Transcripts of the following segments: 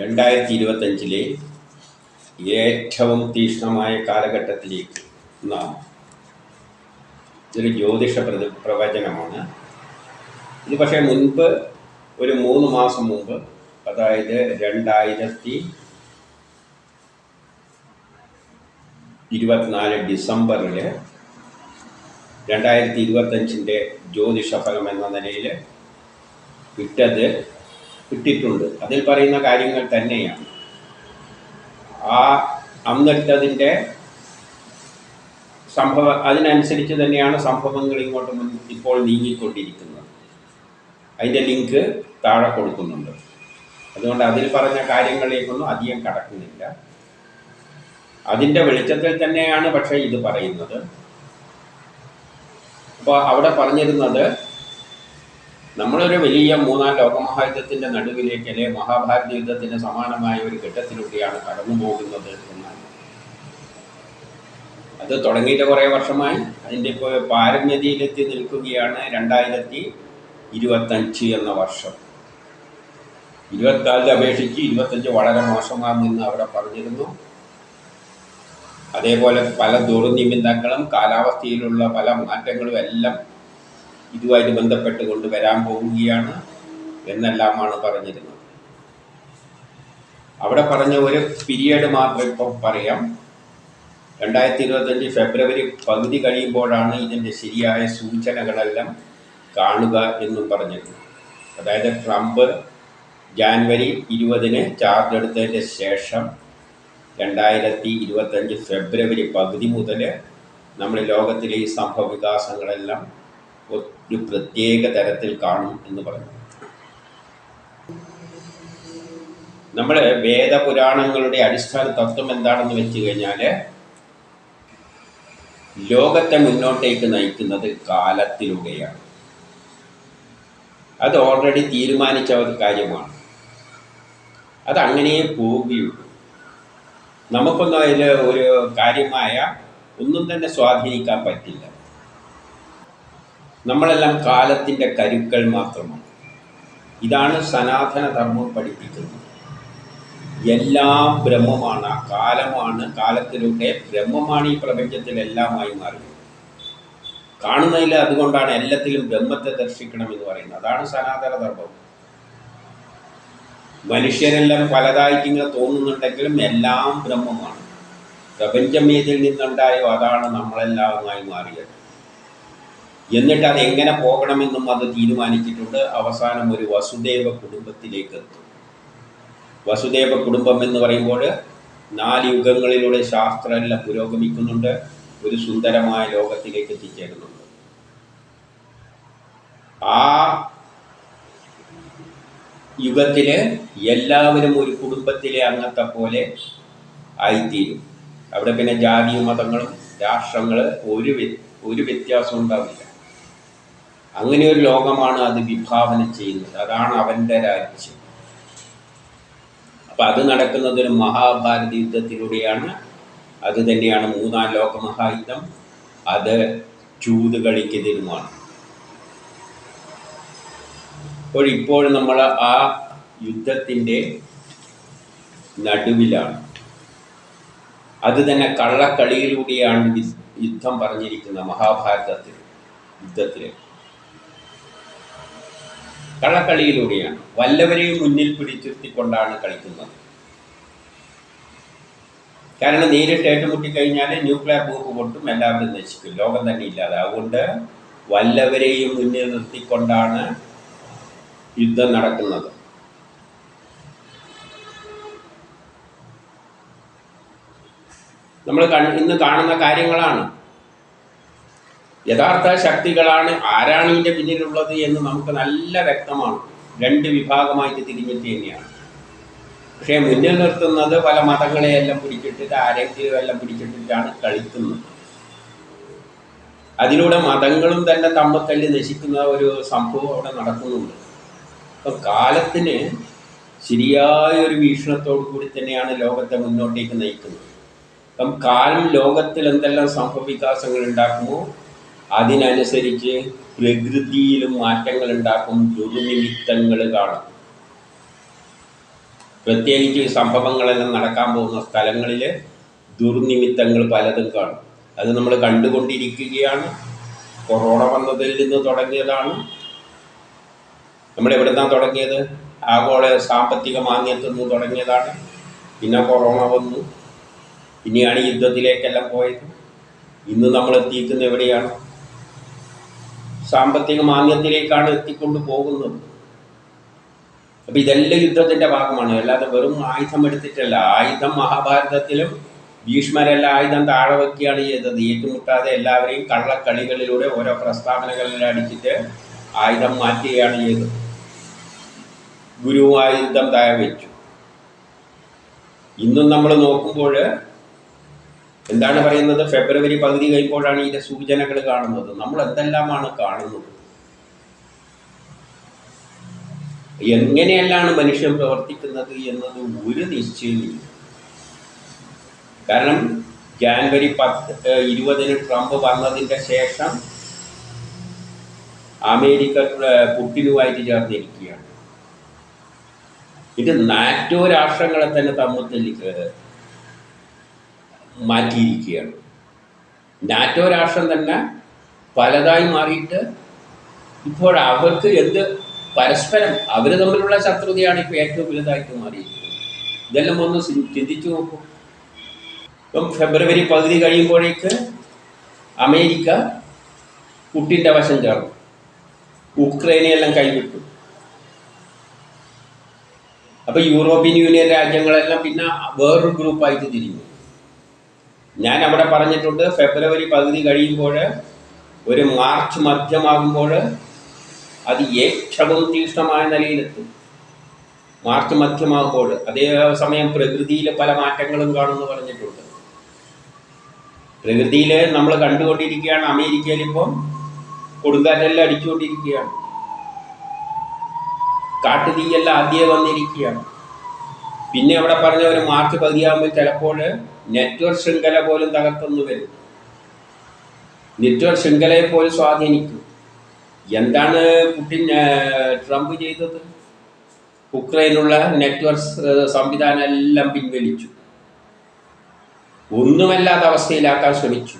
രണ്ടായിരത്തി ഇരുപത്തഞ്ചിലെ ഏറ്റവും തീക്ഷ്ണമായ കാലഘട്ടത്തിലേക്ക് നാം ഇതൊരു ജ്യോതിഷ പ്രതി പ്രവചനമാണ്. ഇത് പക്ഷേ മുൻപ് ഒരു മൂന്ന് മാസം മുമ്പ് അതായത് രണ്ടായിരത്തി ഇരുപത്തിനാല് ഡിസംബറിൽ രണ്ടായിരത്തി ഇരുപത്തഞ്ചിന്റെ ജ്യോതിഷ ഫലം എന്ന നിലയിൽ ഇട്ടത് ഇട്ടിട്ടുണ്ട് അതിൽ പറയുന്ന കാര്യങ്ങൾ തന്നെയാണ്. ആ അന്നിട്ടതിന്റെ സംഭവ അതിനനുസരിച്ച് തന്നെയാണ് സംഭവങ്ങൾ ഇങ്ങോട്ട് മുൻ ഇപ്പോൾ നീങ്ങിക്കൊണ്ടിരിക്കുന്നത്. അതിന്റെ ലിങ്ക് താഴെ കൊടുക്കുന്നുണ്ട്. അതുകൊണ്ട് അതിൽ പറഞ്ഞ കാര്യങ്ങളിലേക്കൊന്നും അധികം കടക്കുന്നില്ല. അതിന്റെ വെളിച്ചത്തിൽ തന്നെയാണ് പക്ഷേ ഇത് പറയുന്നത്. അപ്പോൾ അവിടെ പറഞ്ഞിരുന്നത് നമ്മളൊരു വലിയ മൂന്നാം ലോകമഹായുദ്ധത്തിന്റെ നടുവിലേക്ക് അല്ലെ മഹാഭാരത യുദ്ധത്തിന് സമാനമായ ഒരു ഘട്ടത്തിലൂടെയാണ് കടന്നു പോകുന്നത് എന്നാണ് അത് തുടങ്ങിയിട്ട് കുറേ വർഷമായി. അതിന്റെ ഇപ്പോൾ പാരമ്യതയിലെത്തി നിൽക്കുകയാണ് രണ്ടായിരത്തി ഇരുപത്തഞ്ച് എന്ന വർഷം. ഇരുപത്തിനാലിൽ അപേക്ഷിച്ച് ഇരുപത്തഞ്ച് വളരെ മോശമാണെന്ന് അവിടെ പറഞ്ഞിരുന്നു. അതേപോലെ പല ദുർനിമിത്തങ്ങളും കാലാവസ്ഥയിലുള്ള പല മാറ്റങ്ങളും എല്ലാം ഇതുമായിട്ട് ബന്ധപ്പെട്ടുകൊണ്ട് വരാൻ പോവുകയാണ് എന്നെല്ലാമാണ് പറഞ്ഞിരുന്നത്. അവിടെ പറഞ്ഞ ഒരു പീരിയഡ് മാത്രം ഇപ്പം പറയാം. രണ്ടായിരത്തി ഇരുപത്തഞ്ച് ഫെബ്രുവരി പകുതി കഴിയുമ്പോഴാണ് ഇതിന്റെ ശരിയായ സൂചനകളെല്ലാം കാണുക എന്നും പറഞ്ഞിരുന്നു. അതായത് ട്രംപ് ജാൻവരി ഇരുപതിന് ചാർജ് എടുത്തതിന്റെ ശേഷം രണ്ടായിരത്തി ഇരുപത്തഞ്ച് ഫെബ്രുവരി പകുതി മുതൽ നമ്മുടെ ലോകത്തിലെ ഈ സംഭവ വികാസങ്ങളെല്ലാം ഒരു പ്രത്യേക തരത്തിൽ കാണും എന്ന് പറഞ്ഞു നമ്മൾ വേദപുരാണങ്ങളുടെ അടിസ്ഥാന തത്വം എന്താണെന്ന് വെച്ച് കഴിഞ്ഞാൽ ലോകത്തെ മുന്നോട്ടേക്ക് നയിക്കുന്നത് കാലത്തിലൂടെയാണ്. അത് ഓൾറെഡി തീരുമാനിച്ച ഒരു കാര്യമാണ്. അതങ്ങനെ പോവുകയുള്ളൂ. നമുക്കൊന്നും അതിൽ ഒരു കാര്യമായ ഒന്നും തന്നെ സ്വാധീനിക്കാൻ പറ്റില്ല. നമ്മളെല്ലാം കാലത്തിന്റെ കരുക്കൾ മാത്രമാണ്. ഇതാണ് സനാതന ധർമ്മം പഠിപ്പിക്കുന്നത്. എല്ലാം ബ്രഹ്മമാണ്. ആ കാലമാണ് കാലത്തിലൂടെ ബ്രഹ്മമാണ് ഈ പ്രപഞ്ചത്തിലെല്ലാമായി മാറുന്നത്. കാണുന്നതിൽ അതുകൊണ്ടാണ് എല്ലാത്തിലും ബ്രഹ്മത്തെ ദർശിക്കണം എന്ന് പറയുന്നത്. അതാണ് സനാതന ധർമ്മം മനുഷ്യരെല്ലാം പലതായിട്ട് ഇങ്ങനെ തോന്നുന്നുണ്ടെങ്കിലും എല്ലാം ബ്രഹ്മമാണ്. പ്രപഞ്ചം ഏതിൽ നിന്നുണ്ടായോ അതാണ് നമ്മളെല്ലാമായി മാറിയത്. എന്നിട്ട് അത് എങ്ങനെ പോകണമെന്നും അത് തീരുമാനിച്ചിട്ടുണ്ട്. അവസാനം ഒരു വസുദേവ കുടുംബത്തിലേക്ക് എത്തും. വസുദേവ കുടുംബം എന്ന് പറയുമ്പോൾ നാല് യുഗങ്ങളിലൂടെ ശാസ്ത്രമെല്ലാം പുരോഗമിക്കുന്നുണ്ട്. ഒരു സുന്ദരമായ ലോകത്തിലേക്ക് എത്തിച്ചേരുന്നുണ്ട്. ആ യുഗത്തിൽ എല്ലാവരും ഒരു കുടുംബത്തിലെ അംഗത്തെ പോലെ ആയിത്തീരും. അവിടെ പിന്നെ ജാതിയും മതങ്ങളും രാഷ്ട്രങ്ങൾ ഒരു ഒരു വ്യത്യാസം ഉണ്ടാവില്ല. അങ്ങനെ ഒരു ലോകമാണ് അത് വിഭാവന ചെയ്യുന്നത്. അതാണ് അവന്റെ രാജ്യം. അപ്പം അത് നടക്കുന്നത് ഒരു മഹാഭാരത യുദ്ധത്തിലൂടെയാണ്. അത് തന്നെയാണ് മൂന്നാം ലോക മഹായുദ്ധം അത് ചൂത് കളിക്കുന്നതിനുമാണ് അപ്പോൾ ഇപ്പോൾ നമ്മൾ ആ യുദ്ധത്തിന്റെ നടുവിലാണ്. അത് തന്നെ കള്ളക്കളിയിലൂടെയാണ് യുദ്ധം പറഞ്ഞിരിക്കുന്നത് മഹാഭാരതത്തിൽ യുദ്ധത്തിൽ കള്ളക്കളിയിലൂടെയാണ് വല്ലവരെയും മുന്നിൽ പിടിച്ചിരുത്തിക്കൊണ്ടാണ് കളിക്കുന്നത്. കാരണം നേരിട്ട് ഏറ്റുമുട്ടിക്കഴിഞ്ഞാൽ ന്യൂക്ലിയർ ബോംബ് പൊട്ടും എല്ലാവരും നശിക്കും. ലോകം തന്നെ ഇല്ലാതെ. അതുകൊണ്ട് വല്ലവരെയും മുന്നിൽ നിർത്തിക്കൊണ്ടാണ് യുദ്ധം നടക്കുന്നത്. നമ്മൾ ഇന്ന് കാണുന്ന കാര്യങ്ങളാണ്. യഥാർത്ഥ ശക്തികളാണ് ആരാണ് ഇതിന്റെ പിന്നിലുള്ളത് എന്ന് നമുക്ക് നല്ല വ്യക്തമാണ്. രണ്ട് വിഭാഗമായിട്ട് തിരിഞ്ഞിട്ട് തന്നെയാണ്. പക്ഷേ മുന്നിൽ നിർത്തുന്നത് പല മതങ്ങളെയെല്ലാം പിടിച്ചിട്ടിട്ട് ആരെങ്കിലും എല്ലാം പിടിച്ചിട്ടിട്ടാണ് കളിക്കുന്നത്. അതിലൂടെ മതങ്ങളും തന്നെ തമ്മത്തല്ലി നശിക്കുന്ന ഒരു സംഭവം അവിടെ നടക്കുന്നുണ്ട്. അപ്പം കാലത്തിന് ശരിയായ ഒരു വീക്ഷണത്തോടു കൂടി തന്നെയാണ് ലോകത്തെ മുന്നോട്ടേക്ക് നയിക്കുന്നത്. അപ്പം കാലം ലോകത്തിൽ എന്തെല്ലാം സംഭവവികാസങ്ങൾ ഉണ്ടാക്കുമോ അതിനനുസരിച്ച് പ്രകൃതിയിലും മാറ്റങ്ങൾ ഉണ്ടാക്കും ദുർനിമിത്തങ്ങൾ കാണും. പ്രത്യേകിച്ച് സംഭവങ്ങളെല്ലാം നടക്കാൻ പോകുന്ന സ്ഥലങ്ങളിൽ ദുർനിമിത്തങ്ങൾ പലതും കാണും. അത് നമ്മൾ കണ്ടുകൊണ്ടിരിക്കുകയാണ്. കൊറോണ വന്നതിൽ നിന്ന് തുടങ്ങിയതാണ്. നമ്മൾ എവിടെ നിന്നാണ് തുടങ്ങിയത്? ആഗോള സാമ്പത്തിക മാന്യത്തു നിന്ന് തുടങ്ങിയതാണ്. പിന്നെ കൊറോണ വന്നു. പിന്നെയാണ് യുദ്ധത്തിലേക്കെല്ലാം പോയത്. ഇന്ന് നമ്മൾ എത്തിയിരിക്കുന്നത് എവിടെയാണ്? സാമ്പത്തിക മാന്ദ്യത്തിലേക്കാണ് എത്തിക്കൊണ്ട് പോകുന്നത്. അപ്പം ഇതെല്ലാം യുദ്ധത്തിന്റെ ഭാഗമാണ്. അല്ലാതെ വെറും ആയുധം എടുത്തിട്ടല്ല. ആയുധം മഹാഭാരതത്തിലും ഭീഷ്മരെല്ലാം ആയുധം താഴെ വയ്ക്കുകയാണ് ചെയ്തത്. ഏറ്റുമുട്ടാതെ എല്ലാവരെയും കള്ളക്കളികളിലൂടെ ഓരോ പ്രസ്താവനകളിൽ അടിച്ചിട്ട് ആയുധം മാറ്റുകയാണ് ചെയ്തത്. ഗുരുവായുധം തയ വെച്ചു. ഇന്നും നമ്മൾ നോക്കുമ്പോൾ എന്താണ് പറയുന്നത്? ഫെബ്രുവരി പകുതി കഴിയുമ്പോഴാണ് ഇതിന്റെ സൂചനകൾ കാണുന്നത്. നമ്മൾ എന്തെല്ലാമാണ് കാണുന്നത്? എങ്ങനെയെല്ലാം മനുഷ്യൻ പ്രവർത്തിക്കുന്നത് എന്നത് ഒരു നിശ്ചയമില്ല. കാരണം ജാനുവരി പത്ത് ഇരുപതിന് ട്രംപ് വന്നതിന്റെ ശേഷം അമേരിക്ക പുട്ടിനുമായിട്ട് ചേർന്നിരിക്കുകയാണ്. ഇത് നാറ്റോ രാഷ്ട്രങ്ങളെ തന്നെ തമ്മിൽ മാറ്റിയിരിക്കുകയാണ്. നാറ്റോ രാഷ്ട്രം തന്നെ പലതായി മാറിയിട്ട് ഇപ്പോൾ അവർക്ക് എന്ത് പരസ്പരം അവർ തമ്മിലുള്ള ശത്രുതയാണ് ഇപ്പോൾ ഏറ്റവും വലുതായിട്ട് മാറിയിരിക്കുന്നത്. ഇതെല്ലാം ഒന്ന് ചിന്തിച്ചു നോക്കൂ. ഇപ്പം ഫെബ്രുവരി പകുതി കഴിയുമ്പോഴേക്ക് അമേരിക്ക പുട്ടിന്റെ വശം ചേർന്നു. ഉക്രൈനെയെല്ലാം കൈവിട്ടു. അപ്പോൾ യൂറോപ്യൻ യൂണിയൻ രാജ്യങ്ങളെല്ലാം പിന്നെ വേറൊരു ഗ്രൂപ്പായിട്ട് തിരിഞ്ഞു. ഞാൻ അവിടെ പറഞ്ഞിട്ടുണ്ട് ഫെബ്രുവരി പകുതി കഴിയുമ്പോൾ ഒരു മാർച്ച് മധ്യമാകുമ്പോൾ അത് ഏറ്റവും തീക്ഷ്ണമായ നിലയിലെത്തും. മാർച്ച് മധ്യമാകുമ്പോൾ അതേ സമയം പ്രകൃതിയിൽ പല മാറ്റങ്ങളും കാണുമെന്ന് പറഞ്ഞിട്ടുണ്ട്. പ്രകൃതിയിൽ നമ്മൾ കണ്ടുകൊണ്ടിരിക്കുകയാണ് അമേരിക്കയിൽ ഇപ്പം കൊടുങ്കാറ്റെല്ലാം അടിച്ചുകൊണ്ടിരിക്കുകയാണ്. കാട്ടുതീയെല്ലാം ആദ്യമേ വന്നിരിക്കുകയാണ്. പിന്നെ അവിടെ പറഞ്ഞ ഒരു മാർച്ച് പതിയാകുമ്പോൾ ചിലപ്പോൾ നെറ്റ്വർക്ക് ശൃംഖല പോലും തകർത്തൊന്നു വരും. നെറ്റ്വർക്ക് ശൃംഖലയെ പോലും സ്വാധീനിക്കും. എന്താണ് പുടിൻ ട്രംപ് ചെയ്തത്? ഉക്രൈനുള്ള നെറ്റ്വർക്ക് സംവിധാനം എല്ലാം പിൻവലിച്ചു. ഒന്നുമല്ലാത്ത അവസ്ഥയിലാക്കാൻ ശ്രമിച്ചു.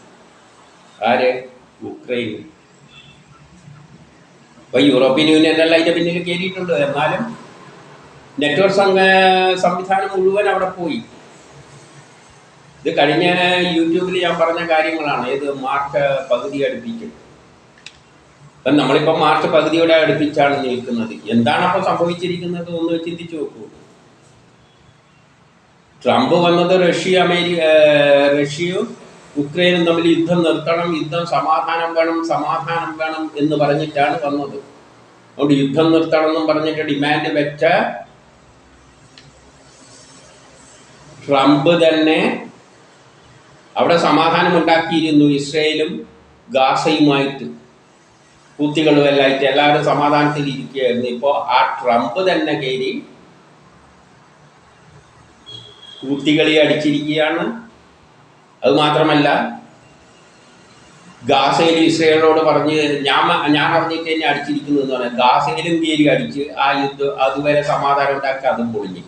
ആര്? ഉക്രൈൻ. ഇപ്പൊ യൂറോപ്യൻ യൂണിയൻ എല്ലാം അതിന്റെ പിന്നിൽ കയറിയിട്ടുണ്ട്. എന്നാലും നെറ്റ്വർക്ക് സംവിധാനം മുഴുവൻ അവിടെ പോയി. ഇത് കഴിഞ്ഞ യൂട്യൂബിൽ ഞാൻ പറഞ്ഞ കാര്യങ്ങളാണ്. ഏത് മാർച്ച് പകുതി അടുപ്പിക്കും. അപ്പം നമ്മളിപ്പോൾ മാർച്ച് പകുതിയോടെ അടുപ്പിച്ചാണ് നിൽക്കുന്നത്. എന്താണ് അപ്പോൾ സംഭവിച്ചിരിക്കുന്നത്? ഒന്ന് ചിന്തിച്ചു നോക്കൂ. ട്രംപ് വന്നത് റഷ്യ അമേരിക്ക റഷ്യയും ഉക്രൈനും തമ്മിൽ യുദ്ധം നിർത്തണം യുദ്ധം സമാധാനം വേണം സമാധാനം വേണം എന്ന് പറഞ്ഞിട്ടാണ് വന്നത്. അതുകൊണ്ട് യുദ്ധം നിർത്തണം എന്നും പറഞ്ഞിട്ട് ഡിമാൻഡ് വെച്ച ട്രംപ് തന്നെ അവിടെ സമാധാനം ഉണ്ടാക്കിയിരുന്നു ഇസ്രയേലും ഗാസയുമായിട്ട്. എല്ലായിട്ട് എല്ലാവരും സമാധാനത്തിൽ ഇരിക്കുകയായിരുന്നു. ഇപ്പോൾ ആ ട്രംപ് തന്നെ കയറി കുത്തികളി അടിച്ചിരിക്കുകയാണ്. അത് മാത്രമല്ല ഗാസയിൽ ഇസ്രയേലിനോട് പറഞ്ഞ് ഞാൻ ഞാൻ അറിഞ്ഞിട്ട് തന്നെ അടിച്ചിരിക്കുന്നു എന്ന് പറഞ്ഞാൽ ഗാസയിലും കയറി അടിച്ച് ആ യുദ്ധം അതുവരെ സമാധാനം ഉണ്ടാക്കി അതും പൊളിഞ്ഞു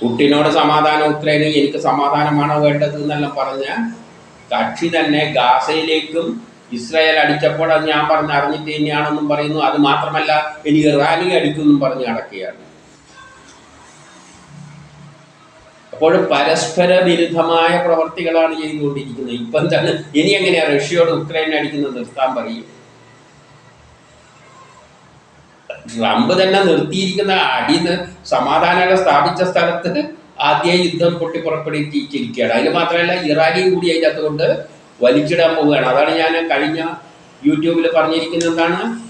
പുട്ടിനോട് സമാധാനം ഉക്രൈന് എനിക്ക് സമാധാനമാണോ വേണ്ടത് എന്നെല്ലാം പറഞ്ഞ കക്ഷി തന്നെ ഗാസയിലേക്കും ഇസ്രായേൽ അടിച്ചപ്പോൾ അത് ഞാൻ പറഞ്ഞ് അറിഞ്ഞിട്ട് തന്നെയാണെന്നും പറയുന്നു. അത് മാത്രമല്ല ഇനി ഇറാനി അടിക്കുമെന്നും പറഞ്ഞ് നടക്കുകയാണ്. അപ്പോൾ പരസ്പര വിരുദ്ധമായ പ്രവർത്തികളാണ് ചെയ്തുകൊണ്ടിരിക്കുന്നത്. ഇപ്പം തന്നെ ഇനി എങ്ങനെയാണ് റഷ്യയോട് ഉക്രൈനെ അടിക്കുന്നത് നിർത്താൻ പറയും? ട്രംപ് തന്നെ നിർത്തിയിരിക്കുന്ന അടിന്ന് ന- സ്ഥാപിച്ച സ്ഥലത്ത് ആദ്യ യുദ്ധം പൊട്ടി പുറപ്പെടുത്തിയിരിക്കുകയാണ് അതിന് മാത്രമല്ല ഇറാനിയും കൂടി അതിനകത്ത് കൊണ്ട് വലിച്ചിടാൻ പോവുകയാണ്. അതാണ് ഞാൻ കഴിഞ്ഞ യൂട്യൂബിൽ പറഞ്ഞിരിക്കുന്നത് എന്താണ്?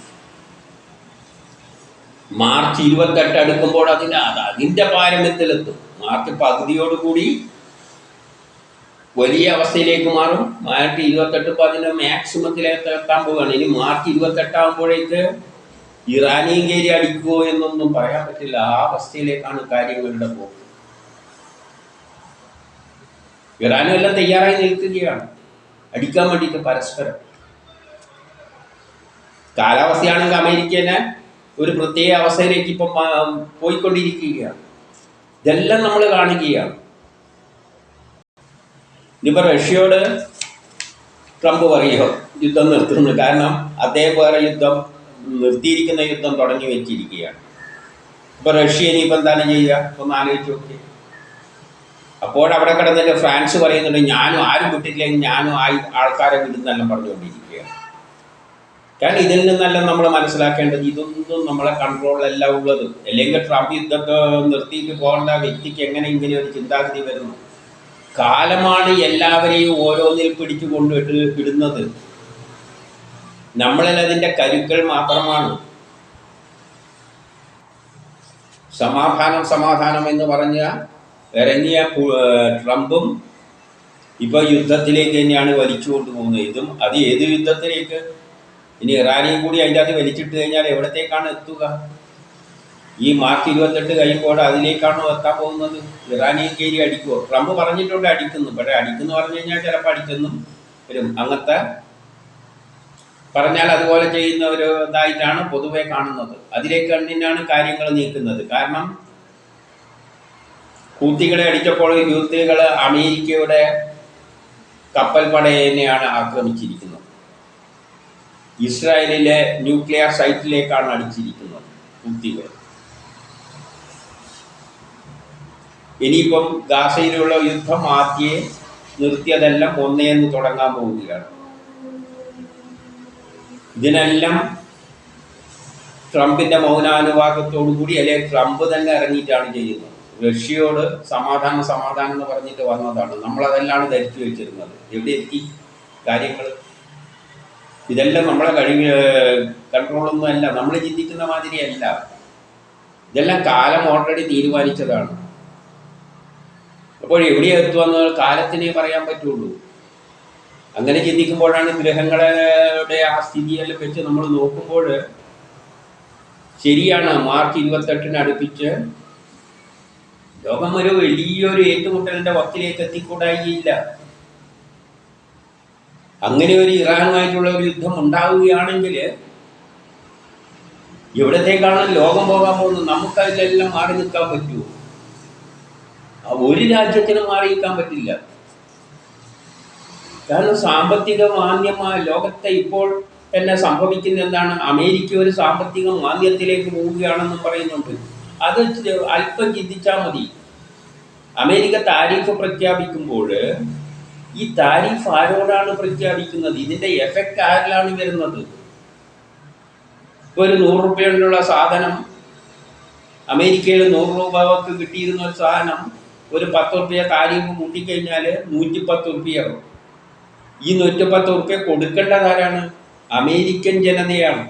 മാർച്ച് ഇരുപത്തെട്ട് അടുക്കുമ്പോൾ അതിന് അത് അതിന്റെ പാരമ്യത്തിലെത്തും. മാർച്ച് പകുതിയോടുകൂടി വലിയ അവസ്ഥയിലേക്ക് മാറും. മാർച്ച് ഇരുപത്തെട്ട് ഇപ്പോൾ അതിന്റെ മാക്സിമത്തിലേക്ക് എത്താൻ പോവുകയാണ്. ഇനി മാർച്ച് ഇരുപത്തെട്ടാകുമ്പോഴേക്ക് ഇറാനിയും കയറി അടിക്കുമോ എന്നൊന്നും പറയാൻ പറ്റില്ല. ആ അവസ്ഥയിലേക്കാണ് കാര്യങ്ങളുടെ പോക്ക്. ഇറാനും എല്ലാം തയ്യാറായി നിൽക്കുകയാണ്. അടിക്കാൻ വേണ്ടിയിട്ട് പരസ്പരം. കാലാവസ്ഥയാണെങ്കിൽ അമേരിക്കനെ ഒരു പ്രത്യേക അവസ്ഥയിലേക്ക് ഇപ്പം പോയിക്കൊണ്ടിരിക്കുകയാണ്. ഇതെല്ലാം നമ്മൾ കാണുകയാണ്. ഇനിയിപ്പോൾ റഷ്യയോട് ട്രംപ് പറയുമോ യുദ്ധം നിർത്തുന്നു. കാരണം അദ്ദേഹം വേറെ യുദ്ധം നിർത്തിയിരിക്കുന്ന യുദ്ധം തുടങ്ങി വെച്ചിരിക്കുകയാണ്. ഇപ്പൊ റഷ്യ ഇനിയിപ്പോൾ എന്താണ് ചെയ്യുക? ഒന്ന് ആലോചിച്ച് നോക്കി. അപ്പോഴവിടെ കിടന്നിട്ട് ഫ്രാൻസ് പറയുന്നുണ്ട് ഞാനും ആരും വിട്ടില്ലെങ്കിൽ ഞാനും ആയി ആൾക്കാരെ വിടുന്നെല്ലാം പറഞ്ഞുകൊണ്ടിരിക്കുകയാണ്. കാരണം ഇതിൽ നിന്നെല്ലാം നമ്മൾ മനസ്സിലാക്കേണ്ടത്. ഇതൊന്നും നമ്മളെ കൺട്രോളിലല്ല ഉള്ളത്. അല്ലെങ്കിൽ ട്രംപ് യുദ്ധത്തെ നിർത്തിയിട്ട് പോകേണ്ട വ്യക്തിക്ക് എങ്ങനെ ഇങ്ങനെ ഒരു ചിന്താഗതി വരുന്നു? കാലമാണ് എല്ലാവരെയും ഓരോന്നിൽ പിടിച്ചു കൊണ്ടുപോയിട്ട് ഇടുന്നത് നമ്മളിൽ അതിന്റെ കരുക്കൾ മാത്രമാണ്. സമാധാനം സമാധാനം എന്ന് പറഞ്ഞ ഇറങ്ങിയ ട്രംപും ഇപ്പൊ യുദ്ധത്തിലേക്ക് തന്നെയാണ് വലിച്ചു കൊണ്ടുപോകുന്നത് ഇതും അത് ഏത് യുദ്ധത്തിലേക്ക്? ഇനി ഇറാനെയും കൂടി അതിന്റെ അത് വലിച്ചിട്ട് കഴിഞ്ഞാൽ എവിടത്തേക്കാണ് എത്തുക? ഈ മാർച്ച് ഇരുപത്തെട്ട് കഴിയുമ്പോൾ അതിലേക്കാണോ എത്താൻ പോകുന്നത്. ഇറാനെയും കയറി അടിക്കുമോ ട്രംപ് പറഞ്ഞിട്ടുണ്ട് അടിക്കുന്നു. പക്ഷേ അടിക്കുന്നു പറഞ്ഞു കഴിഞ്ഞാൽ ചിലപ്പോൾ അടിക്കുന്നു വരും. അങ്ങനത്തെ പറഞ്ഞാൽ അതുപോലെ ചെയ്യുന്ന ഒരു ഇതായിട്ടാണ് പൊതുവെ കാണുന്നത്. അതിലേക്ക് കണ്ണിനാണ് കാര്യങ്ങൾ നീക്കുന്നത്. കാരണം ഹൂത്തികളെ അടിച്ചപ്പോൾ ഹൂത്തികൾ അമേരിക്കയുടെ കപ്പൽ പടയെന്നെയാണ് ആക്രമിച്ചിരിക്കുന്നത്. ഇസ്രായേലിലെ ന്യൂക്ലിയർ സൈറ്റിലേക്കാണ് അടിച്ചിരിക്കുന്നത് ഹൂത്തികൾ ഇനിയിപ്പം ഗാസയിലുള്ള യുദ്ധം ആദ്യേ നിർത്തിയതെല്ലാം ഒന്നേന്ന് തുടങ്ങാൻ പോവുകയാണ്. ഇതിനെല്ലാം ട്രംപിന്റെ മൗനാനുവാദത്തോടു കൂടി അല്ലെങ്കിൽ ട്രംപ് തന്നെ ഇറങ്ങിയിട്ടാണ് ചെയ്യുന്നത്. റഷ്യയോട് സമാധാനം സമാധാനം എന്ന് പറഞ്ഞിട്ട് വന്നതാണ്. നമ്മളതെല്ലാം ധരിച്ചു വെച്ചിരുന്നത്. എവിടെ എത്തി? കാര്യങ്ങൾ ഇതെല്ലാം നമ്മളെ കഴിവ് കൺട്രോളൊന്നും അല്ല. നമ്മൾ ചിന്തിക്കുന്ന മാതിരിയല്ല ഇതെല്ലാം കാലം ഓൾറെഡി തീരുമാനിച്ചതാണ്. അപ്പോൾ എവിടെ എത്തുമെന്ന് കാലത്തിനെ പറയാൻ പറ്റുള്ളൂ. അങ്ങനെ ചിന്തിക്കുമ്പോഴാണ് ഗ്രഹങ്ങളുടെ ആ സ്ഥിതിയെല്ലാം വെച്ച് നമ്മൾ നോക്കുമ്പോൾ ശരിയാണ് മാർച്ച് ഇരുപത്തെട്ടിന് അടുപ്പിച്ച് ലോകം ഒരു വലിയൊരു ഏറ്റുമുട്ടലിന്റെ വക്കിലേക്ക് എത്തിക്കൂടായില്ല. അങ്ങനെ ഒരു ഇറാനുമായിട്ടുള്ള ഒരു യുദ്ധം ഉണ്ടാവുകയാണെങ്കിൽ എവിടത്തേക്കാണ് ലോകം പോകാൻ പോകുന്നത്? നമുക്ക് അതിലെല്ലാം മാറി നിൽക്കാൻ പറ്റുമോ? ഒരു രാജ്യത്തിനും മാറി നിൽക്കാൻ പറ്റില്ല. കാരണം സാമ്പത്തിക മാന്യമായ ലോകത്തെ ഇപ്പോൾ തന്നെ സംഭവിക്കുന്ന എന്താണ്? അമേരിക്ക ഒരു സാമ്പത്തിക മാന്യത്തിലേക്ക് പോവുകയാണെന്നും പറയുന്നുണ്ട്. അത് അല്പം ചിന്തിച്ചാൽ മതി. അമേരിക്ക താരിഫ് പ്രഖ്യാപിക്കുമ്പോൾ ഈ താരിഫ് ആരോടാണ് പ്രഖ്യാപിക്കുന്നത്? ഇതിന്റെ എഫക്റ്റ് ആരിലാണ് വരുന്നത്? ഒരു നൂറ് രൂപയുള്ള സാധനം അമേരിക്കയിൽ നൂറ് രൂപക്ക് കിട്ടിയിരുന്ന ഒരു സാധനം ഒരു പത്ത് റുപ്യ താരിഫ് മുട്ടിക്കഴിഞ്ഞാൽ നൂറ്റി പത്ത് റുപ്യയാവും ഈ നൂറ്റിപ്പത്ത് റുപ്യ കൊടുക്കേണ്ടത് ആരാണ്? അമേരിക്കൻ ജനതയാണ്.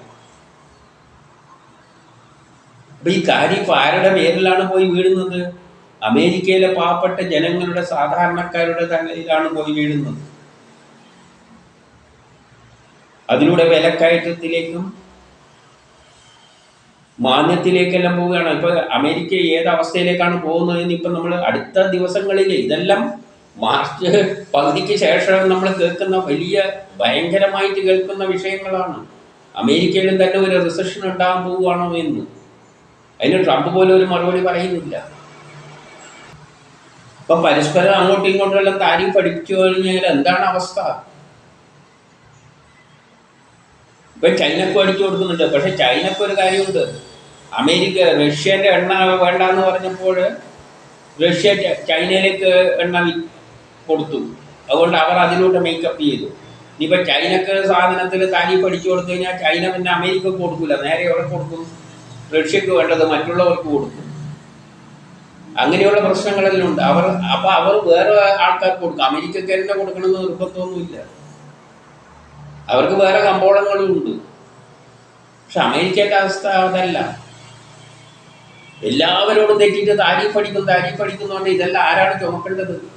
അപ്പൊ ഈ താരിഫ് ആരുടെ പേരിലാണ് പോയി വീഴുന്നത്? അമേരിക്കയിലെ പാവപ്പെട്ട ജനങ്ങളുടെ സാധാരണക്കാരുടെ തലയിലാണ് പോയി വീഴുന്നത്. അതിലൂടെ വിലക്കയറ്റത്തിലേക്കും മാന്യത്തിലേക്കെല്ലാം പോവുകയാണ്. ഇപ്പൊ അമേരിക്ക ഏത് അവസ്ഥയിലേക്കാണ് പോകുന്നതെന്ന് ഇപ്പൊ നമ്മൾ അടുത്ത ദിവസങ്ങളിൽ ഇതെല്ലാം മാർച്ച് പകുതിക്ക് ശേഷം നമ്മൾ കേൾക്കുന്ന വലിയ ഭയങ്കരമായിട്ട് കേൾക്കുന്ന വിഷയങ്ങളാണ്. അമേരിക്കയിലും തന്നെ ഒരു റിസഷൻ ഉണ്ടാകാൻ പോവുകയാണോ എന്ന്. അതിന് ട്രംപ് പോലും ഒരു മറുപടി പറയുന്നില്ല. ഇപ്പൊ പരസ്പരം അങ്ങോട്ടും ഇങ്ങോട്ടും എല്ലാം താരിഫ് പഠിപ്പിച്ചു കഴിഞ്ഞാൽ എന്താണ് അവസ്ഥ? ഇപ്പൊ ചൈനക്ക് അടിച്ചു കൊടുക്കുന്നുണ്ട്. പക്ഷെ ചൈനക്ക് ഒരു കാര്യമുണ്ട്. അമേരിക്ക റഷ്യന്റെ എണ്ണ വേണ്ടെന്ന് പറഞ്ഞപ്പോൾ റഷ്യ ചൈനയിലേക്ക് എണ്ണ കൊടുത്തു. അതുകൊണ്ട് അവർ അതിലൂടെ മേക്കപ്പ് ചെയ്തു. ഇനിയിപ്പോൾ ചൈനക്ക് സാധനത്തിൽ താരിഫ് പഠിച്ചു കൊടുത്തു കഴിഞ്ഞാൽ ചൈന പിന്നെ അമേരിക്കക്ക് കൊടുക്കില്ല നേരെ എവിടെ കൊടുക്കും? റഷ്യക്ക് വേണ്ടത് മറ്റുള്ളവർക്ക് കൊടുക്കും. അങ്ങനെയുള്ള പ്രശ്നങ്ങളെല്ലാം ഉണ്ട്. അവർ അപ്പോൾ അവർ വേറെ ആൾക്കാർക്ക് കൊടുക്കും. അമേരിക്കക്ക് തന്നെ കൊടുക്കണമെന്ന് നിർബന്ധമൊന്നുമില്ല. അവർക്ക് വേറെ കമ്പോളങ്ങളും ഉണ്ട്. പക്ഷെ അമേരിക്കയുടെ അവസ്ഥ അതല്ല. എല്ലാവരോടും തെറ്റിയിട്ട് താരീഫ് അടിക്കും താരീഫ് അടിക്കുന്നതുകൊണ്ട് ഇതെല്ലാം ആരാണ് ചുമക്കേണ്ടത്?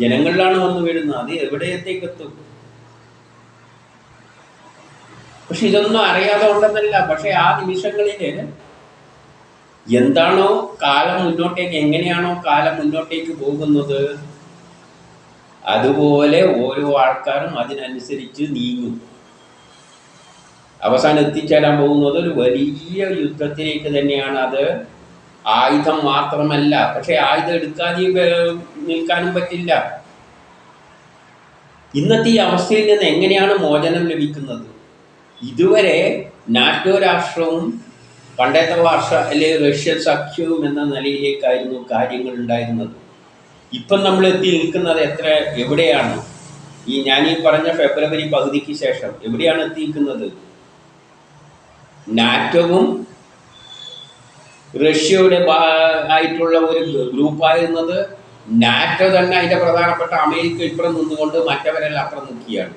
ജനങ്ങളിലാണ് വന്നു വീഴുന്നത്. അത് എവിടെയത്തേക്കെത്തും. പക്ഷെ ഇതൊന്നും അറിയാതെ ഉണ്ടെന്നല്ല. പക്ഷെ ആ നിമിഷങ്ങളിൽ എന്താണോ കാലം മുന്നോട്ടേക്ക് എങ്ങനെയാണോ കാലം മുന്നോട്ടേക്ക് പോകുന്നത് അതുപോലെ ഓരോ ആൾക്കാരും അതിനനുസരിച്ച് നീങ്ങും. അവസാനം എത്തിച്ചേരാൻ പോകുന്നത് ഒരു വലിയ യുദ്ധത്തിലേക്ക് തന്നെയാണ്. അത് ആയുധം മാത്രമല്ല. പക്ഷെ ആയുധം എടുക്കാതെ നിൽക്കാനും പറ്റില്ല. ഇന്നത്തെ ഈ അവസ്ഥയിൽ നിന്ന് എങ്ങനെയാണ് മോചനം ലഭിക്കുന്നത്? ഇതുവരെ നാറ്റോ രാഷ്ട്രവും പണ്ടത്തെ വർഷ അല്ലെങ്കിൽ റഷ്യൻ സഖ്യവും എന്ന നിലയിലേക്കായിരുന്നു കാര്യങ്ങൾ ഉണ്ടായിരുന്നത്. ഇപ്പം നമ്മൾ എത്തി നിൽക്കുന്നത് എത്ര എവിടെയാണ്? ഈ ഞാൻ ഈ പറഞ്ഞ ഫെബ്രുവരി പകുതിക്ക് ശേഷം എവിടെയാണ് എത്തിയിരിക്കുന്നത്? നാറ്റോവും റഷ്യയുടെ ആയിട്ടുള്ള ഒരു ഗ്രൂപ്പായിരുന്നത് നാറ്റോ തന്നെ അതിന്റെ പ്രധാനപ്പെട്ട അമേരിക്ക ഇപ്പുറം നിന്നുകൊണ്ട് മറ്റവരെല്ലാം അപ്പുറം നിൽക്കുകയാണ്.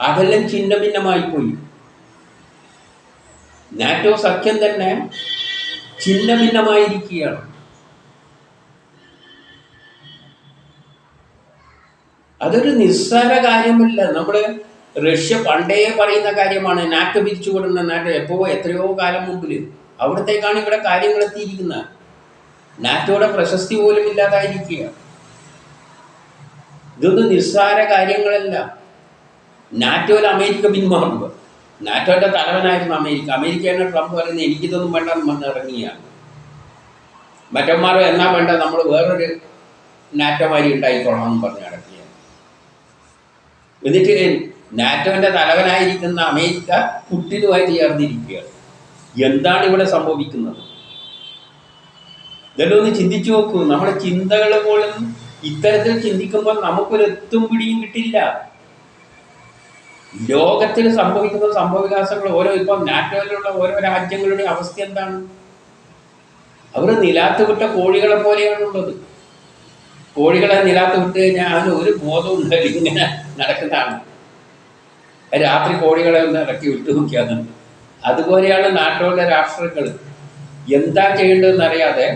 അതെല്ലാം ഛിന്ന ഭിന്നമായി പോയി. നാറ്റോ സഖ്യം തന്നെ ഛിന്ന ഭിന്നമായിരിക്കുകയാണ് അതൊരു നിസ്സാര കാര്യമല്ല. നമ്മൾ റഷ്യ പണ്ടേ പറയുന്ന കാര്യമാണ് നാറ്റോ പിരിച്ചുവിടുന്ന നാറ്റോ എപ്പോ എത്രയോ കാലം മുമ്പിൽ അവിടത്തേക്കാണ് ഇവിടെ കാര്യങ്ങൾ എത്തിയിരിക്കുന്നത്. നാറ്റോയുടെ പ്രശസ്തി പോലും ഇല്ലാതായിരിക്കുക ഇതൊന്നും നിസ്സാര കാര്യങ്ങളല്ല. നാറ്റോയിൽ അമേരിക്ക പിന്മാറുമ്പോൾ നാറ്റോയുടെ തലവനായിരുന്നു അമേരിക്ക. അമേരിക്കയാണ് ട്രംപ് പറയുന്നത് എനിക്കിതൊന്നും വേണ്ട എന്ന് വന്ന് ഇറങ്ങിയാണ്. മറ്റന്മാരോ എന്നാ വേണ്ട നമ്മൾ വേറൊരു നാറ്റോമാരി ഉണ്ടായിക്കോളാം എന്ന് പറഞ്ഞ് നടക്കുകയാണ്. എന്നിട്ട് നാറ്റോന്റെ തലവനായിരിക്കുന്ന അമേരിക്ക പുട്ടിനുമായി ചേർന്നിരിക്കുകയാണ്. എന്താണ് ഇവിടെ സംഭവിക്കുന്നത്? ഇതെല്ലാം ഒന്ന് ചിന്തിച്ചു നോക്കൂ. നമ്മുടെ ചിന്തകൾ പോലും ഇത്തരത്തിൽ ചിന്തിക്കുമ്പോൾ നമുക്കൊരു എത്തും പിടിയും കിട്ടില്ല. ലോകത്തിൽ സംഭവിക്കുന്ന സംഭവവികാസങ്ങൾ ഓരോ ഇപ്പം നാറ്റോയിലുള്ള ഓരോ രാജ്യങ്ങളുടെ അവസ്ഥ എന്താണ്? അവർ നിലാത്ത് വിട്ട കോഴികളെ പോലെയാണുള്ളത്. കോഴികളെ നിലാത്ത് വിട്ട് കഴിഞ്ഞാൽ അതിന് ഒരു ബോധവും ഇങ്ങനെ നടക്കുന്നതാണ്. രാത്രി കോഴികളെ ഒന്ന് ഇറക്കി വിട്ടു നോക്കിയാൽ അതുപോലെയാണ് നാട്ടിലുള്ള രാഷ്ട്രങ്ങൾ. എന്താ ചെയ്യേണ്ടതെന്ന് അറിയാതെ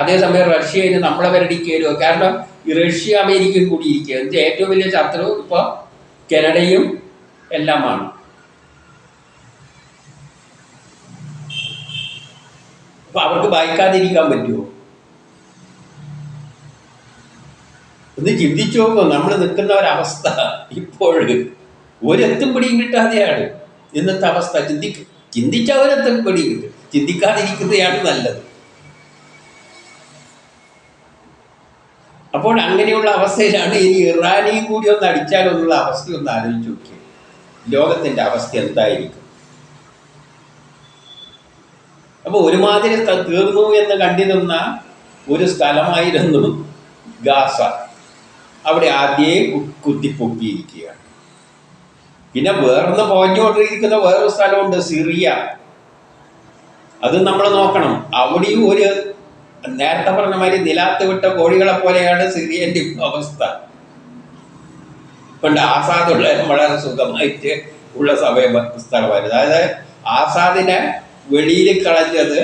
അതേസമയം റഷ്യ ഇനി നമ്മളെ വരടിക്കുകയോ കാരണം റഷ്യ അമേരിക്കയും കൂടി ഇരിക്കുക എന്ത് ഏറ്റവും വലിയ ശത്രു ഇപ്പോൾ കനഡയും എല്ലാമാണ്. അപ്പൊ അവർക്ക് വായിക്കാതിരിക്കാൻ പറ്റുമോ ഒന്ന് ചിന്തിച്ചു നോക്കുമോ നമ്മൾ നിൽക്കുന്ന ഒരവസ്ഥ ഇപ്പോഴും. ഒരെത്തും പിടിയും കിട്ടാതെയാണ്. ഇന്നത്തെ അവസ്ഥ ചിന്തിക്കും ചിന്തിച്ച ഒരെത്തും പിടിയും കിട്ടും ചിന്തിക്കാതിരിക്കുന്നതാണ് നല്ലത്. അപ്പോൾ അങ്ങനെയുള്ള അവസ്ഥയിലാണ് ഇനി ഇറാനെയും കൂടി ഒന്ന് അടിച്ചാലൊന്നുള്ള അവസ്ഥ ഒന്ന് ആലോചിച്ച് നോക്കിയത് ലോകത്തിന്റെ അവസ്ഥ എന്തായിരിക്കും? അപ്പോൾ ഒരുമാതിരി തീർന്നു എന്ന് കണ്ടിരുന്ന ഒരു സ്ഥലമായിരുന്നു ഗാസ. അവിടെ ആദ്യേ കുത്തിപ്പൊക്കിയിരിക്കുകയാണ്. പിന്നെ വേറൊന്ന് പോഞ്ഞുകൊണ്ടിരിക്കുന്ന വേറൊരു സ്ഥലമുണ്ട് സിറിയ. അത് നമ്മൾ നോക്കണം. അവിടെയും ഒരു നേരത്തെ പറഞ്ഞ മാതിരി നിലാത്ത് വിട്ട കോഴികളെ പോലെയാണ് സിറിയന്റെ അവസ്ഥ. പണ്ട് ആസാദുള്ള വളരെ സുഖമായിട്ട് ഉള്ള സമയം സ്ഥലമായിരുന്നു. അതായത് ആസാദിനെ വെളിയിൽ കളഞ്ഞത്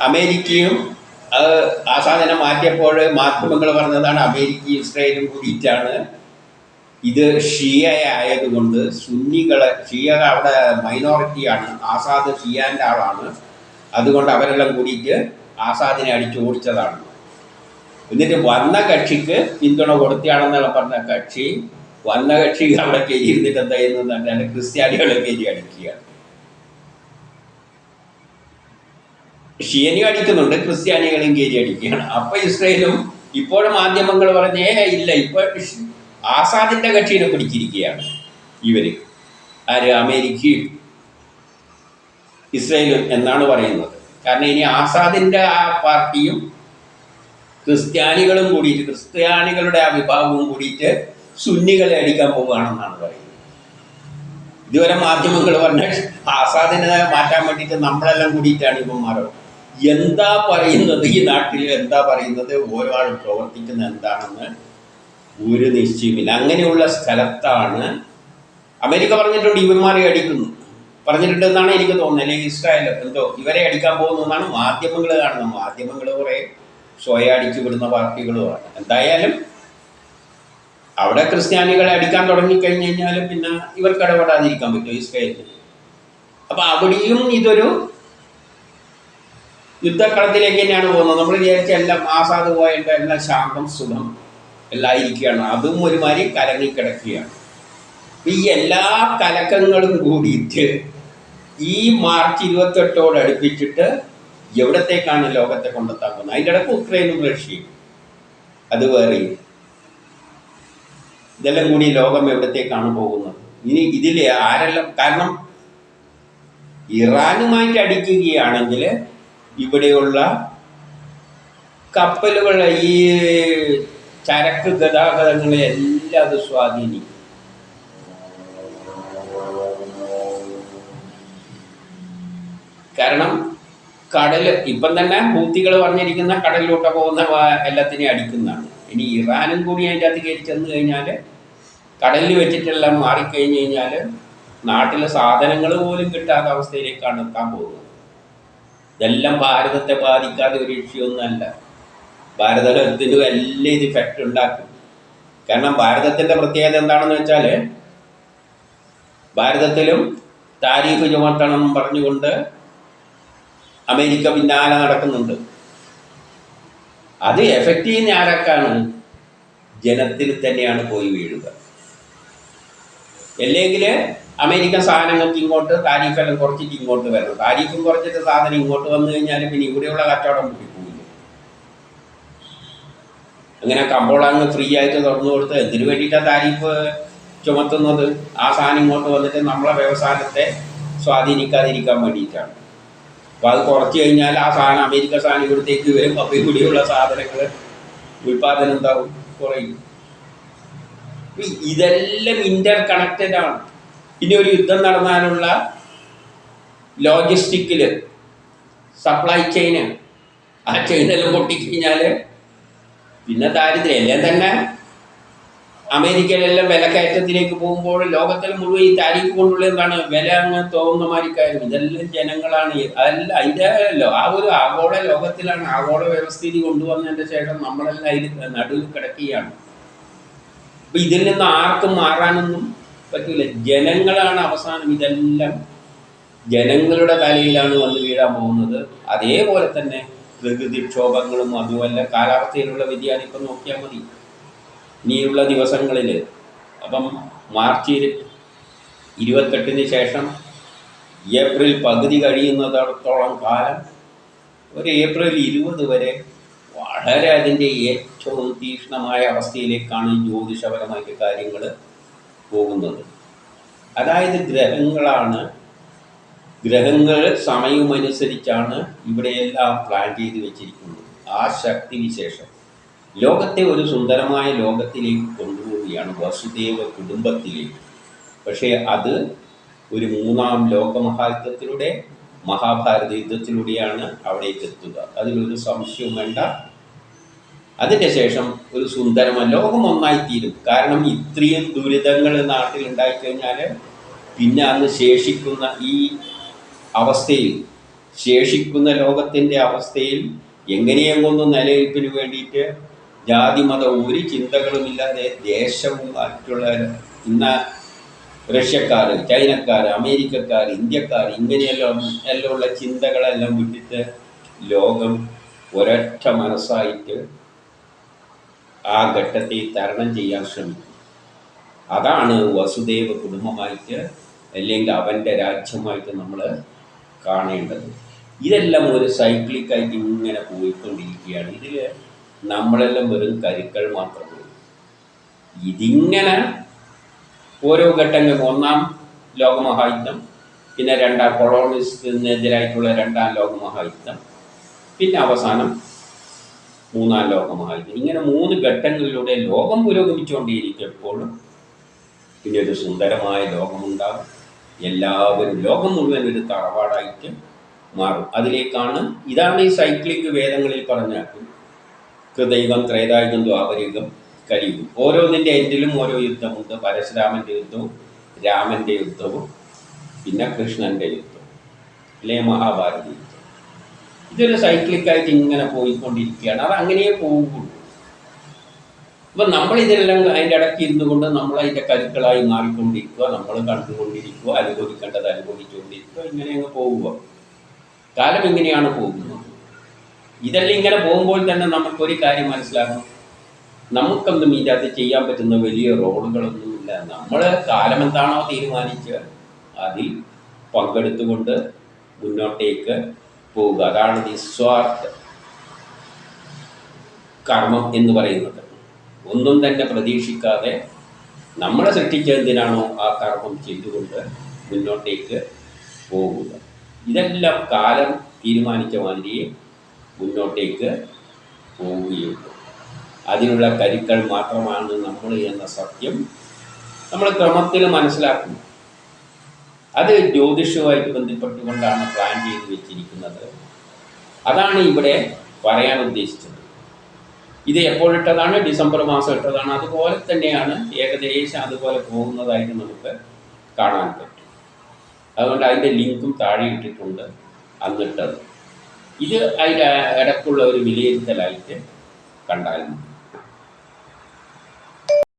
അമേരിക്കയും ആസാദിനെ മാറ്റിയപ്പോൾ മാധ്യമങ്ങൾ പറഞ്ഞതാണ് അമേരിക്കയും ഇസ്രയേലും കൂടിയിട്ടാണ്. ഇത് ഷിയ ആയതുകൊണ്ട് സുന്നികളെ ഷിയ അവിടെ മൈനോറിറ്റിയാണ് ആസാദ് ഷിയാന്റെ ആളാണ്. അതുകൊണ്ട് അവരെല്ലാം കൂടിയിട്ട് ആസാദിനെ അടിച്ചു ഓടിച്ചതാണ്. എന്നിട്ട് വന്ന കക്ഷിക്ക് പിന്തുണ കൊടുത്തിയാണെന്നുള്ള പറഞ്ഞ കക്ഷി വന്ന കക്ഷി അവിടെ കയറി ഇരുന്നിട്ട് എന്താ ചെയ്യുന്നത് പറഞ്ഞാൽ ക്രിസ്ത്യാനികളെ കയറി അടിക്കുകയാണ് ഷിയനും അടിക്കുന്നുണ്ട് ക്രിസ്ത്യാനികളെയും കയറി അടിക്കുകയാണ്. അപ്പൊ ഇസ്രയേലും ഇപ്പോഴും മാധ്യമങ്ങൾ പറഞ്ഞേ ഇല്ല ഇപ്പോൾ ആസാദിന്റെ കക്ഷിനെ പിടിച്ചിരിക്കുകയാണ് ഇവർ. ആര്? അമേരിക്കയും ഇസ്രയേലും എന്നാണ് പറയുന്നത്. കാരണം ഇനി ആസാദിന്റെ ആ പാർട്ടിയും ക്രിസ്ത്യാനികളും കൂടിയിട്ട് ക്രിസ്ത്യാനികളുടെ ആ വിഭാഗവും കൂടിയിട്ട് സുന്നികളെ അടിക്കാൻ പോവുകയാണെന്നാണ് പറയുന്നത്. ഇതുവരെ മാധ്യമങ്ങൾ പറഞ്ഞ ആസാദിനെ മാറ്റാൻ വേണ്ടിയിട്ട് നമ്മളെല്ലാം കൂടിയിട്ടാണ് ഇവന്മാരോ എന്താ പറയുന്നത്? ഈ നാട്ടിൽ എന്താ പറയുന്നത്? ഓരോ ആൾ പ്രവർത്തിക്കുന്ന എന്താണെന്ന് ഒരു നിശ്ചയമില്ല. അങ്ങനെയുള്ള സ്ഥലത്താണ് അമേരിക്ക പറഞ്ഞിട്ടുണ്ട് ഇവന്മാരെ അടിക്കുന്നു. പറഞ്ഞിട്ടുണ്ടെന്നാണ് എനിക്ക് തോന്നുന്നത്. അല്ലെങ്കിൽ ഇസ്രായേൽ എന്തോ ഇവരെ അടിക്കാൻ പോകുന്നു എന്നാണ് മാധ്യമങ്ങൾ കാണുന്നത്. മാധ്യമങ്ങൾ കുറെ സ്വയം അടിച്ചു വിടുന്ന പാർട്ടികളുമാണ്. എന്തായാലും അവിടെ ക്രിസ്ത്യാനികളെ അടിക്കാൻ തുടങ്ങിക്കഴിഞ്ഞ് കഴിഞ്ഞാൽ പിന്നെ ഇവർക്ക് ഇടപെടാതിരിക്കാൻ പറ്റും ഇസ്രായേലിന്? അപ്പൊ അവിടെയും ഇതൊരു യുദ്ധക്കളത്തിലേക്ക് തന്നെയാണ് പോകുന്നത്. നമ്മൾ വിചാരിച്ച എല്ലാം ആസാദ് പോയിട്ട് എല്ലാം ശാന്തം സുഖം. എല്ലാം ഇരിക്കുകയാണ് അതും ഒരുമാതിരി കലങ്ങി കിടക്കുകയാണ്. ഈ എല്ലാ കലക്കങ്ങളും കൂടിയിട്ട് ഈ മാർച്ച് ഇരുപത്തെട്ടോട് അടുപ്പിച്ചിട്ട് എവിടത്തേക്കാണ് ലോകത്തെ കൊണ്ടെത്താൻ പോകുന്നത്? അതിന്റെ ഇടയ്ക്ക് ഉക്രൈനും റഷ്യയും. അത് വേറെ. ഇതെല്ലാം കൂടി ലോകം എവിടത്തേക്കാണ് പോകുന്നത്? ഇനി ഇതിൽ ആരെല്ലാം കാരണം ഇറാനുമായിട്ട് അടിക്കുകയാണെങ്കിൽ ഇവിടെയുള്ള കപ്പലുകൾ ഈ ചരക്ക് ഗതാഗതങ്ങളെ എല്ലാം അത് സ്വാധീനിക്കും. കാരണം കടൽ ഇപ്പം തന്നെ ഹൂത്തികൾ പറഞ്ഞിരിക്കുന്ന കടലിലോട്ട് പോകുന്ന എല്ലാത്തിനെയും അടിക്കുന്നതാണ്. ഇനി ഇറാനും കൂടി അതിന്റെ അകത്ത് കയറി ചെന്ന് കഴിഞ്ഞാൽ കടലിൽ വെച്ചിട്ടെല്ലാം മാറിക്കഴിഞ്ഞ് കഴിഞ്ഞാൽ നാട്ടിലെ സാധനങ്ങൾ പോലും കിട്ടാത്ത അവസ്ഥയിലേക്കാണ് എത്താൻ പോകുന്നത്. ഇതെല്ലാം ഭാരതത്തെ ബാധിക്കാതെ ഒരു വിഷയമൊന്നുമല്ല. ഭാരതത്തിനും വലിയ ഇഫക്റ്റ് ഉണ്ടാക്കും. കാരണം ഭാരതത്തിന്റെ പ്രത്യേകത എന്താണെന്ന് വെച്ചാൽ ഭാരതത്തിലും താരീഫ് ചുമത്തണം പറഞ്ഞുകൊണ്ട് അമേരിക്ക പിന്നാലെ നടക്കുന്നുണ്ട്. അത് എഫക്റ്റ് ചെയ്യുന്ന ആരൊക്കെയാണ്? ജനത്തിൽ തന്നെയാണ് പോയി വീഴുക. അല്ലെങ്കിൽ അമേരിക്കൻ സാധനങ്ങൾക്ക് ഇങ്ങോട്ട് താരീഫെല്ലാം കുറച്ചിട്ട് ഇങ്ങോട്ട് വരണം. താരീഫും കുറച്ചിട്ട് സാധനം ഇങ്ങോട്ട് വന്നു കഴിഞ്ഞാൽ പിന്നെ ഇവിടെയുള്ള കച്ചവടം അങ്ങനെ കമ്പോളങ്ങ് ഫ്രീ ആയിട്ട് തുറന്നു കൊടുത്ത് എന്തിനു വേണ്ടിയിട്ടാണ് താരിഫ് ചുമത്തുന്നത്? ആ സാധനം ഇങ്ങോട്ട് വന്നിട്ട് നമ്മളെ വ്യവസായത്തെ സ്വാധീനിക്കാതിരിക്കാൻ വേണ്ടിയിട്ടാണ്. അപ്പോൾ അത് കുറച്ച് കഴിഞ്ഞാൽ ആ സാധനം അമേരിക്ക സാധനം ഇവിടത്തേക്ക് വരും. അപ്പോൾ ഇവിടെയുള്ള സാധനങ്ങൾ ഉൽപാദനം എന്താവും? കുറയും. ഇതെല്ലാം ഇന്റർ കണക്റ്റഡ് ആണ്. ഇനി ഒരു യുദ്ധം നടന്നാലുള്ള ലോജിസ്റ്റിക്കിൽ സപ്ലൈ ചെയിന് ആ. ചെയിനെല്ലാം പൊട്ടിക്കഴിഞ്ഞാൽ പിന്നെ ദാരിദ്ര്യം എല്ലാം തന്നെ? അമേരിക്കയിലെല്ലാം വിലക്കയറ്റത്തിലേക്ക് പോകുമ്പോൾ ലോകത്തിൽ മുഴുവൻ ഈ താരിഫ് കൊണ്ടുള്ള എന്താണ് വില അങ്ങ് തോന്നുന്ന മാതിരിക്കാരും ഇതെല്ലാം ജനങ്ങളാണ്. അതല്ല അതിന്റെ ആ ഒരു ആഗോള ലോകത്തിലാണ് ആഗോള വ്യവസ്ഥിതി കൊണ്ടുവന്നതിന്റെ ശേഷം നമ്മളെല്ലാം അതിൽ നടുവിൽ കിടക്കുകയാണ്. അപ്പൊ ഇതിൽ നിന്ന് ആർക്കും മാറാനൊന്നും പറ്റില്ല ജനങ്ങളാണ് അവസാനം ഇതെല്ലാം ജനങ്ങളുടെ തലയിലാണ് വന്ന് വീഴാൻ പോകുന്നത്. അതേപോലെ തന്നെ പ്രകൃതിക്ഷോഭങ്ങളും അതുമല്ല കാലാവസ്ഥയിലുള്ള വ്യതിയാനം ഇപ്പം നോക്കിയാൽ മതി. ഇനിയുള്ള ദിവസങ്ങളിൽ അപ്പം മാർച്ച് ഇരു- ഇരുപത്തെട്ടിന് ശേഷം ഏപ്രിൽ പകുതി കഴിയുന്നിടത്തോളം കാലം ഒരു ഏപ്രിൽ ഇരുപത് വരെ വളരെ അതിന്റെ ഏറ്റവും തീക്ഷ്ണമായ അവസ്ഥയിലേക്കാണ് ജ്യോതിഷപരമായിട്ട് കാര്യങ്ങൾ പോകുന്നത്. അതായത് ഗ്രഹങ്ങളാണ് ഗ്രഹങ്ങൾ സമയമനുസരിച്ചാണ് ഇവിടെയെല്ലാം പ്ലാൻ ചെയ്ത് വെച്ചിരിക്കുന്നത്. ആ ശക്തി വിശേഷം. ലോകത്തെ ഒരു സുന്ദരമായ ലോകത്തിലേക്ക് കൊണ്ടുപോവുകയാണ് വസുദേവ കുടുംബത്തിലേക്ക്. പക്ഷേ അത് ഒരു മൂന്നാം ലോകമഹായുദ്ധത്തിലൂടെ മഹാഭാരത യുദ്ധത്തിലൂടെയാണ് അവിടേക്ക് എത്തുക. അതിലൊരു സംശയവും വേണ്ട. അതിന്റെ ശേഷം ഒരു സുന്ദരമായ ലോകം ഒന്നായിത്തീരും. കാരണം ഇത്രയും ദുരിതങ്ങൾ നാട്ടിൽ ഉണ്ടായിക്കഴിഞ്ഞാൽ പിന്നെ അന്ന് ശേഷിക്കുന്ന ഈ അവസ്ഥയിൽ ശേഷിക്കുന്ന ലോകത്തിന്റെ അവസ്ഥയിൽ എങ്ങനെയെങ്കിലും നിലനിൽപ്പിന് വേണ്ടിയിട്ട് ജാതി മത ഒരു ചിന്തകളുമില്ലാതെ ദേശവും മറ്റുള്ള ഇന്ന റഷ്യക്കാർ ചൈനക്കാർ അമേരിക്കക്കാർ ഇന്ത്യക്കാർ ഇങ്ങനെയെല്ലാം എല്ലാം ഉള്ള ചിന്തകളെല്ലാം വിട്ടിട്ട് ലോകം ഒരൊറ്റ മനസ്സായിട്ട് ആ ഘട്ടത്തെ തരണം ചെയ്യാൻ ശ്രമിക്കും. അതാണ് വസുദേവ കുടുംബമായിട്ട് അല്ലെങ്കിൽ അവന്റെ രാജ്യമായിട്ട് നമ്മൾ കാണേണ്ടത്. ഇതെല്ലാം ഒരു സൈക്ലിക്കായിട്ട് ഇങ്ങനെ പോയിക്കൊണ്ടിരിക്കുകയാണ്. ഇതിൽ നമ്മളെല്ലാം വെറും കരുക്കൾ മാത്രമേ ഇതിങ്ങനെ ഓരോ ഘട്ടങ്ങൾ ഒന്നാം ലോകമഹായുദ്ധം പിന്നെ രണ്ടാം കൊളോണിസ്റ്റിനെതിരായിട്ടുള്ള രണ്ടാം ലോകമഹായുദ്ധം പിന്നെ അവസാനം മൂന്നാം ലോകമഹായുദ്ധം. ഇങ്ങനെ മൂന്ന് ഘട്ടങ്ങളിലൂടെ ലോകം പുരോഗമിച്ചുകൊണ്ടേയിരിക്കും എപ്പോഴും പിന്നെ ഒരു സുന്ദരമായ ലോകമുണ്ടാകും. എല്ലാവരും ലോകം മുഴുവൻ ഒരു തറവാടായിട്ട് മാറും. അതിലേക്കാണ് ഇതാണ് ഈ സൈക്ലിക് വേദങ്ങളിൽ പറഞ്ഞ കൃതയുഗം ത്രേതായുഗം ദ്വാപരയുഗം കലിയുഗം. ഓരോന്നിന്റെ എൻഡിലും ഓരോ യുദ്ധമുണ്ട്. പരശുരാമന്റെ യുദ്ധവും രാമന്റെ യുദ്ധവും പിന്നെ കൃഷ്ണന്റെ യുദ്ധം അല്ലെ? മഹാഭാരത യുദ്ധം. ഇതൊരു സൈക്ലിക്കായിട്ട് ഇങ്ങനെ പോയിക്കൊണ്ടിരിക്കുകയാണ്. അത് അങ്ങനെയേ പോകുള്ളൂ അപ്പം നമ്മൾ ഇതെല്ലാം അതിന്റെ ഇടയ്ക്ക് ഇരുന്നു കൊണ്ട് നമ്മൾ അതിന്റെ കരുക്കളായി മാറിക്കൊണ്ടിരിക്കുക നമ്മൾ കണ്ടുകൊണ്ടിരിക്കുക അനുഭവിക്കേണ്ടത് അനുഭവിച്ചുകൊണ്ടിരിക്കുക ഇങ്ങനെ അങ്ങ് പോവുക കാലം എങ്ങനെയാണ് പോകുന്നത്? ഇതെല്ലാം ഇങ്ങനെ പോകുമ്പോൾ തന്നെ നമുക്കൊരു കാര്യം മനസ്സിലാക്കണം നമുക്കൊന്നും ഇതിനകത്ത് ചെയ്യാൻ പറ്റുന്ന വലിയ റോളുകളൊന്നുമില്ല നമ്മൾ കാലം എന്താണോ തീരുമാനിച്ച് അതിൽ പങ്കെടുത്തുകൊണ്ട് മുന്നോട്ടേക്ക് പോവുക അതാണ് നിസ്വാർത്ഥ കർമ്മം എന്ന് പറയുന്നത്. ഒന്നും തന്നെ പ്രതീക്ഷിക്കാതെ നമ്മളെ സൃഷ്ടിച്ചെന്തിനാണോ ആ കർമ്മം ചെയ്തുകൊണ്ട് മുന്നോട്ടേക്ക് പോകുക. ഇതെല്ലാം കാലം തീരുമാനിച്ച മാതിരി മുന്നോട്ടേക്ക് പോവുകയുള്ളൂ. അതിനുള്ള കരുക്കൾ മാത്രമാണ് നമ്മൾ എന്ന സത്യം നമ്മൾ ക്രമത്തിൽ മനസ്സിലാക്കുന്നു. അത് ജ്യോതിഷവുമായിട്ട് ബന്ധപ്പെട്ടുകൊണ്ടാണ് പ്ലാൻ ചെയ്ത് വെച്ചിരിക്കുന്നത്. അതാണ് ഇവിടെ പറയാൻ ഉദ്ദേശിച്ചത്. ഇത് എപ്പോഴിട്ടതാണ് ഡിസംബർ മാസം ഇട്ടതാണ്. അതുപോലെ തന്നെയാണ് ഏകദേശം അതുപോലെ പോകുന്നതായിട്ട് നമുക്ക് കാണാൻ പറ്റും. അതുകൊണ്ട് അതിന്റെ ലിങ്കും താഴെ ഇട്ടിട്ടുണ്ട് അന്നിട്ടത്. ഇത് അതിന്റെ ഇടയ്ക്കുള്ള ഒരു വിലയിരുത്തലായിട്ട് കണ്ടാൽ മതി.